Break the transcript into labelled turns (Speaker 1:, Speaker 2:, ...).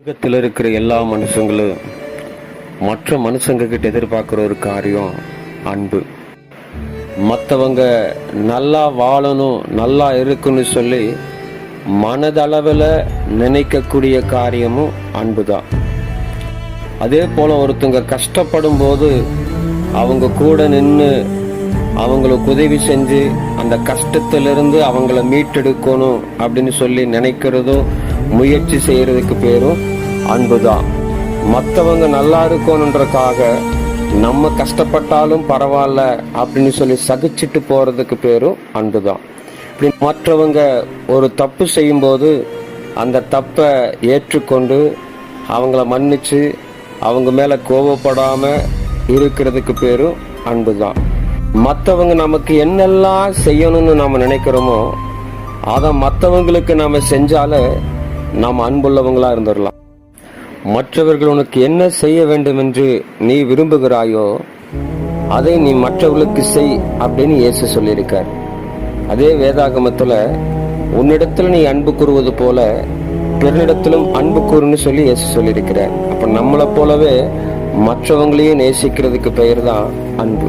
Speaker 1: உலகத்தில் இருக்கிற எல்லா மனுஷங்களும் மற்ற மனுஷங்க கிட்ட எதிர்பார்க்குற ஒரு காரியம் அன்பு. மற்றவங்க நல்லா வாழணும் நல்லா இருக்குன்னு சொல்லி மனதளவில் நினைக்கக்கூடிய காரியமும் அன்பு தான் அதே போல ஒருத்தங்க கஷ்டப்படும் போது அவங்க கூட நின்று அவங்களுக்கு உதவி செஞ்சு அந்த கஷ்டத்திலிருந்து அவங்கள மீட்டெடுக்கணும் அப்படின்னு சொல்லி நினைக்கிறதும் முயற்சி செய்யறதுக்கு பேரும் அன்பு தான் மற்றவங்க நல்லா இருக்கணுன்றக்காக நம்ம கஷ்டப்பட்டாலும் பரவாயில்ல அப்படின்னு சொல்லி சகிச்சிட்டு போறதுக்கு பேரும் அன்பு தான் இப்படி மற்றவங்க ஒரு தப்பு செய்யும்போது அந்த தப்பை ஏற்றுக்கொண்டு அவங்கள மன்னிச்சு அவங்க மேலே கோபப்படாம இருக்கிறதுக்கு பேரும் அன்பு தான் மற்றவங்க நமக்கு என்னெல்லாம் செய்யணும்னு நம்ம நினைக்கிறோமோ அதை மற்றவங்களுக்கு நம்ம செஞ்சாலே நாம் அன்புள்ளவங்களா இருந்துடலாம் மற்றவர்கள் உனக்கு என்ன செய்ய வேண்டும் என்று நீ விரும்புகிறாயோ அதை நீ மற்றவர்களுக்கு செய் அப்படின்னு இயேசு சொல்லியிருக்கார். அதே வேதாகமத்தில் உன்னிடத்தில் நீ அன்பு கூறுவது போல பிறனிடத்திலும் அன்பு கூறுன்னு சொல்லி இயேசு சொல்லியிருக்கிறார். அப்ப நம்மளை போலவே மற்றவங்களையும் நேசிக்கிறதுக்கு பெயர் தான் அன்பு.